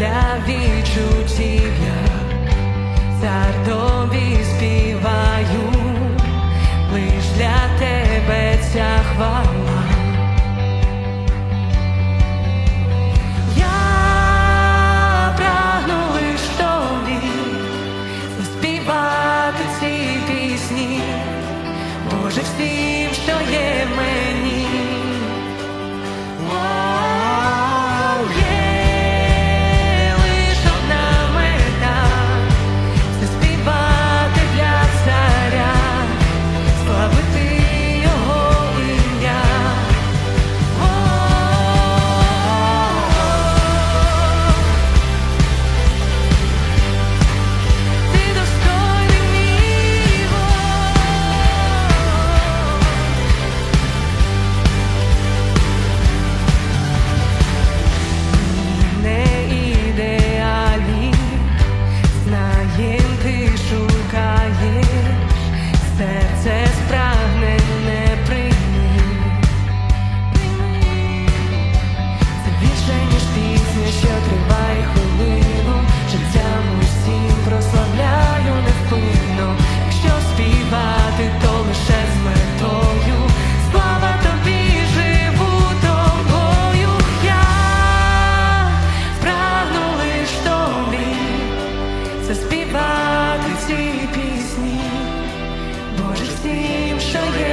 для відчуттів я цар тобі співаю, лиш для тебе ця хвала. Я прагну лиш тобі співати ці пісні, Боже всім, що є. що триває хвилину, життям усім прославляю невпинно, якщо співати, то лише з метою, слава тобі живу тобою, я прагну лиш тобі, заспівати ці пісні, Боже всім, що є.